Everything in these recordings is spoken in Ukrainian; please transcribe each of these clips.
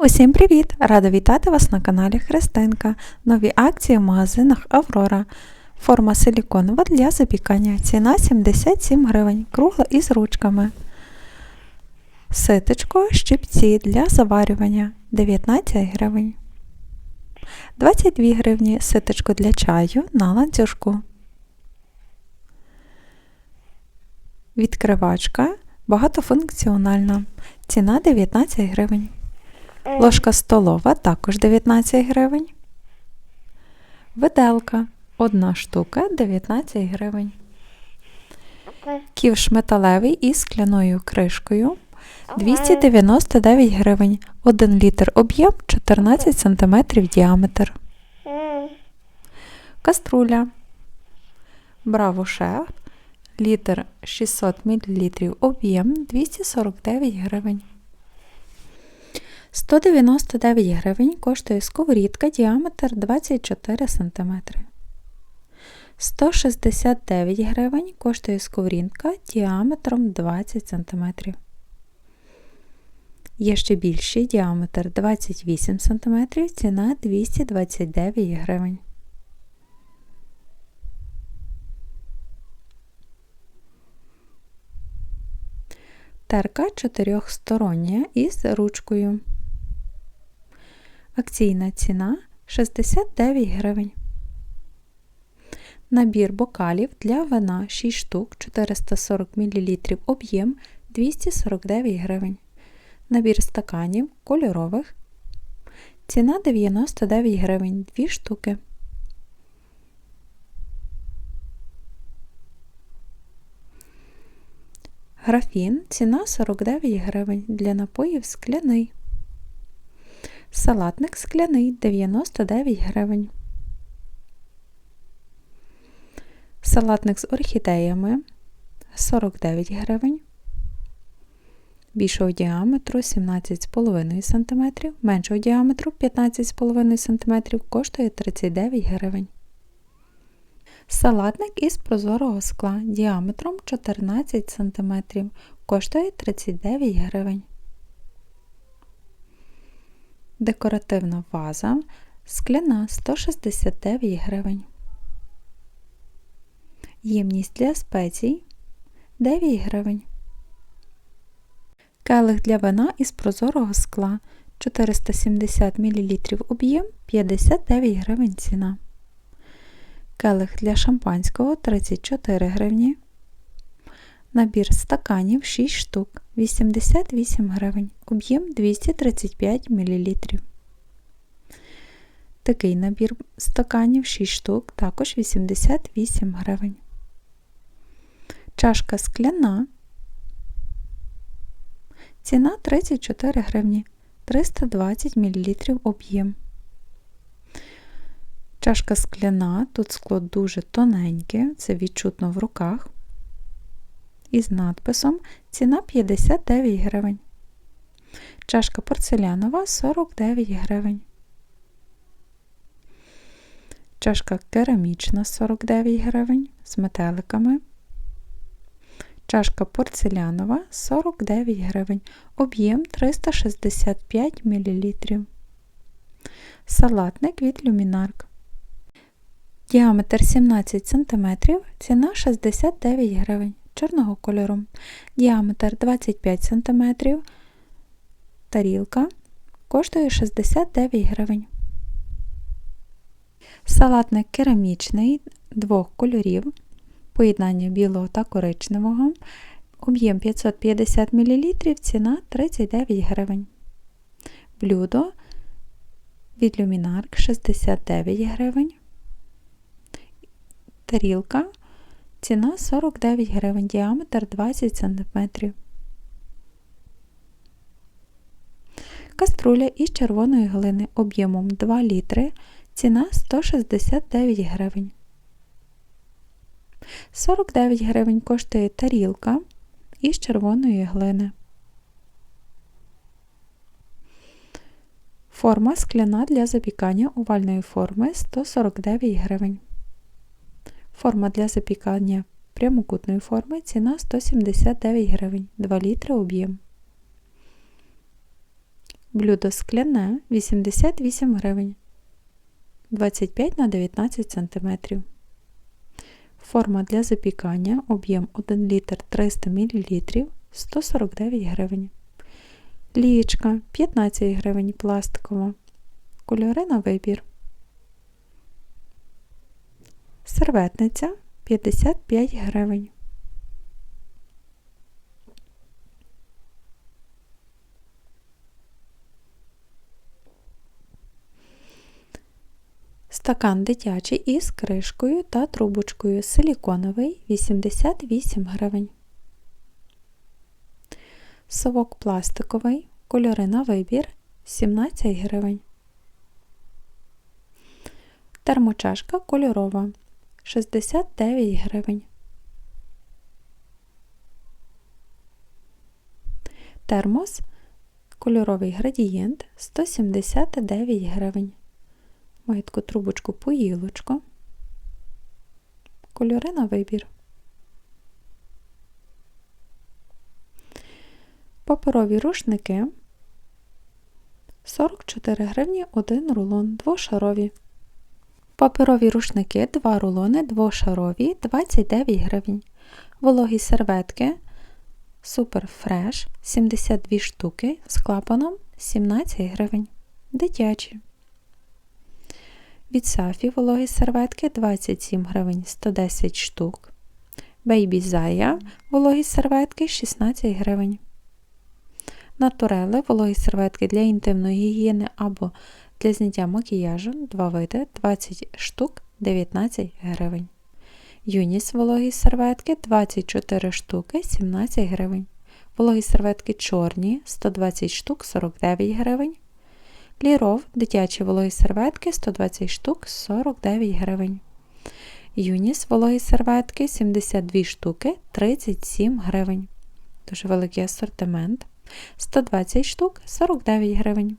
Усім привіт! Рада вітати вас на каналі Христинка. Нові акції в магазинах Аврора. Форма силіконова для запікання. Ціна 77 гривень, кругла із ручками. Ситочко, щипці для заварювання 19 гривень. 22 гривні ситочко для чаю на ланцюжку. Відкривачка багатофункціональна. Ціна 19 гривень. Ложка столова також 19 гривень. Виделка одна штука 19 гривень. Ківш металевий із скляною кришкою 299 гривень. 1 літр об'єм 14 см діаметр. Каструля. Браво шеф. Літр 600 мл об'єм 249 гривень. 199 гривень коштує сковорідка діаметр 24 см. 169 гривень коштує сковорідка діаметром 20 см. Є ще більший діаметр 28 см, ціна 229 гривень. Терка чотирьохстороння із ручкою. Акційна ціна 69 гривень. Набір бокалів для вина 6 штук 440 мл об'єм 249 гривень. Набір стаканів кольорових. Ціна 99 гривень 2 штуки. Графін ціна 49 гривень для напоїв скляний. Салатник скляний 99 гривень. Салатник з орхідеями 49 гривень. Більшого діаметру 17,5 см, меншого діаметру 15,5 см коштує 39 гривень. Салатник із прозорого скла діаметром 14 см коштує 39 гривень. Декоративна ваза скляна 169 гривень. Ємність для спецій 9 гривень. Келих для вина із прозорого скла 470 мл об'єм 59 гривень ціна. Келих для шампанського 34 гривні. Набір стаканів 6 штук 88 гривень, об'єм 235 мл. Такий набір стаканів 6 штук, також 88 гривень. Чашка скляна. Ціна 34 гривні, 320 мл об'єм. Чашка скляна, тут скло дуже тоненьке, це відчутно в руках із надписом ціна 59 гривень. Чашка порцелянова 49 гривень. Чашка керамічна 49 гривень з метеликами. Чашка порцелянова 49 гривень. Об'єм 365 мл. Салатник від люмінарк. Діаметр 17 см, ціна 69 гривень чорного кольору, діаметр 25 см, тарілка коштує 69 гривень. Салатник керамічний двох кольорів, поєднання білого та коричневого, об'єм 550 мл, ціна 39 гривень. Блюдо від люмінарк 69 гривень. Тарілка Ціна 49 гривень, діаметр 20 см. Каструля із червоної глини об'ємом 2 літри. Ціна 169 гривень. 49 гривень коштує тарілка із червоної глини. Форма скляна для запікання овальної форми 149 гривень. Форма для запікання прямокутної форми ціна 179 гривень, 2 літри об'єм. Блюдо скляне 88 гривень. 25 на 19 см. Форма для запікання, об'єм 1 літр 300 мл 149 гривень. Лієчка 15 гривень пластикова. Кольори на вибір. Серветниця 55 гривень. Стакан дитячий із кришкою та трубочкою силіконовий 88 гривень. Совок пластиковий, кольори на вибір 17 гривень. Термочашка кольорова 69 гривень. Термос кольоровий градієнт 179 гривень. Маю трубочку поїлочку. Кольори на вибір. Паперові рушники 44 гривні 1 рулон, двошарові. Паперові рушники 2 рулони, двошарові 29 гривень. Вологі серветки Super Fresh 72 штуки з клапаном 17 гривень. Дитячі. Від Сафі вологі серветки 27 гривень 110 штук. Baby Zaya вологі серветки 16 гривень. Натурели вологі серветки для інтимної гігієни або для зняття макіяжу 2 види 20 штук 19 гривень. Юніс вологі серветки 24 штуки 17 гривень. Вологі серветки чорні 120 штук 49 гривень. Ліров дитячі вологі серветки 120 штук 49 гривень. Юніс вологі серветки 72 штуки 37 гривень. Дуже великий асортимент. 120 штук 49 гривень.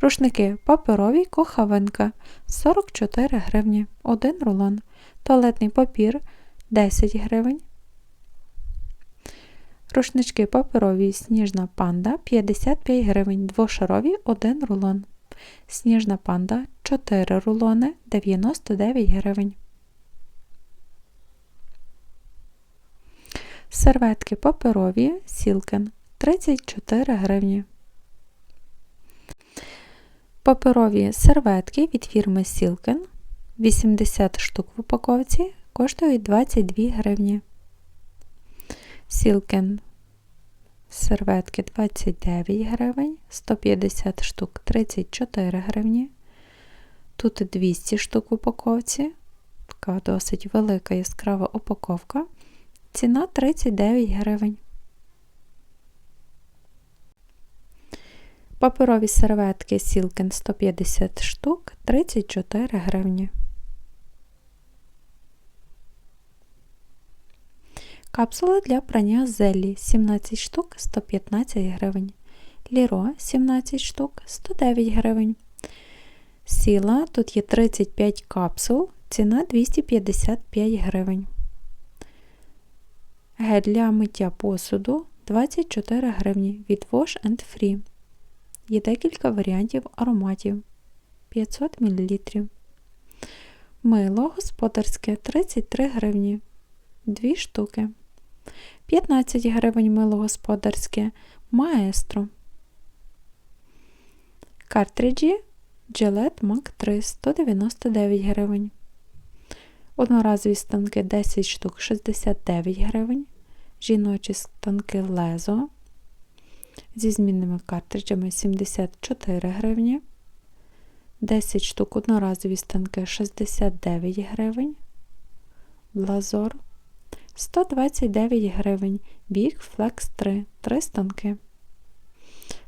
Рушники. Паперові кохавинка. 44 гривні, 1 рулон. Туалетний папір. 10 гривень. Рушнички паперові. Сніжна панда. 55 гривень, двошарові. 1 рулон. Сніжна панда. 4 рулони. 99 гривень. Серветки паперові. Сілкен 34 гривні. Паперові серветки від фірми Сілкен 80 штук в упаковці коштують 22 гривні. Сілкен серветки 29 гривень, 150 штук 34 гривні. Тут 200 штук в упаковці. Така досить велика яскрава упаковка. Ціна 39 гривень. Паперові серветки Сілкен 150 штук 34 гривні. Капсули для прання зелі 17 штук 115 гривень. Ліро 17 штук 109 гривень. Сіла тут є 35 капсул, ціна 255 гривень. Гель для миття посуду 24 гривні від Wash and Free. Є декілька варіантів ароматів 500 мл. Мило господарське 33 гривні. 2 штуки. 15 гривень мило господарське маестро. Картриджі Gillette Mac 3 199 гривень. Одноразові станки 10 штук 69 гривень. Жіночі станки Лезо зі змінними картриджами 74 гривні. 10 штук одноразові станки 69 гривень. Блазор 129 гривень. Big Flex 3 3 станки.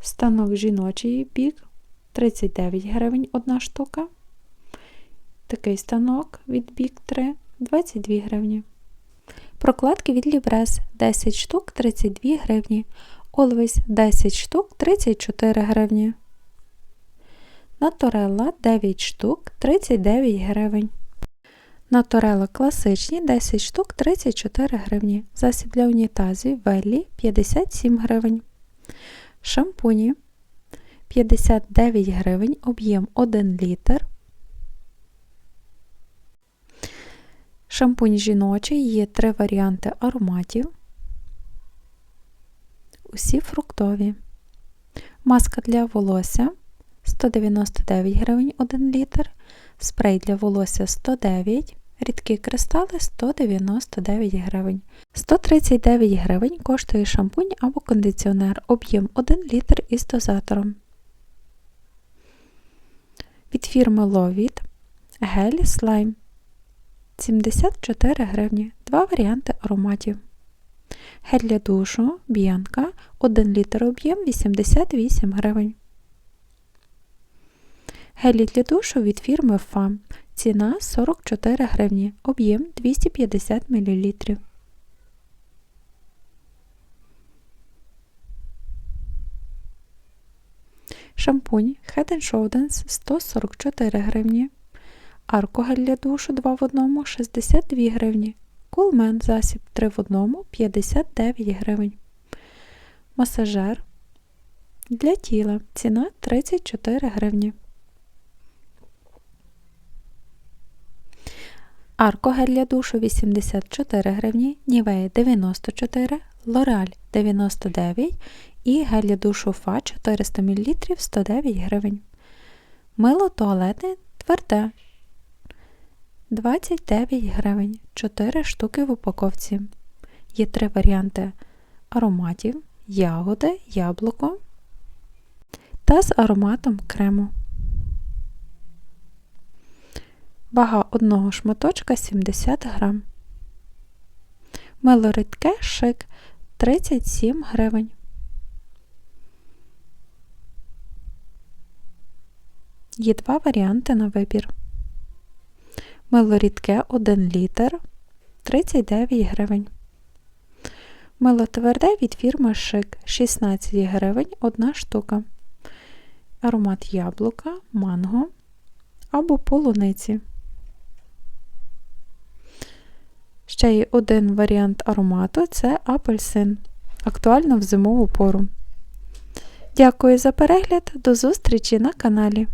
Станок жіночий бік 39 гривень одна штука. Такий станок від бік 3 22 гривні. Прокладки від Libres 10 штук 32 гривні. Always 10 штук 34 гривні. Наторелла 9 штук 39 гривень. Наторела класичні 10 штук 34 гривні. Засіб для унітазів Веллі 57 гривень. Шампуні 59 гривень, об'єм 1 літр. Шампунь жіночий є три варіанти ароматів. Усі фруктові. Маска для волосся 199 гривень 1 літр. Спрей для волосся 109 Рідкі кристали 199 гривень. 139 гривень коштує шампунь або кондиціонер об'єм 1 літр із дозатором. Від фірми Lovit гель слайм 74 гривні. Два варіанти ароматів. Гель для душу Б'янка 1 літр об'єм 88 гривень. Гелі для душу від фірми FAM. Ціна 44 гривні. Об'єм 250 мл. Шампунь Head Shoulders 144 гривні. Аркогель для душу 2 в 1 62 гривні. Кулмен засіб 3 в 1 59 гривень. Масажер для тіла. Ціна 34 гривні. Аркогель для душу 84 гривні, Нівея 94, Лореаль 99 і гель для душу Фа 400 мл 109 гривень. Мило туалетне тверде 29 гривень, 4 штуки в упаковці. Є три варіанти ароматів, ягоди, яблуко та з ароматом крему. Вага одного шматочка 70 грам. Мило рідке шик 37 гривень. Є два варіанти на вибір. Мило рідке 1 літр 39 гривень. Мило тверде від фірми Шик 16 гривень 1 штука. Аромат яблука, манго або полуниці. Ще є один варіант аромату це апельсин. Актуально в зимову пору. Дякую за перегляд, до зустрічі на каналі.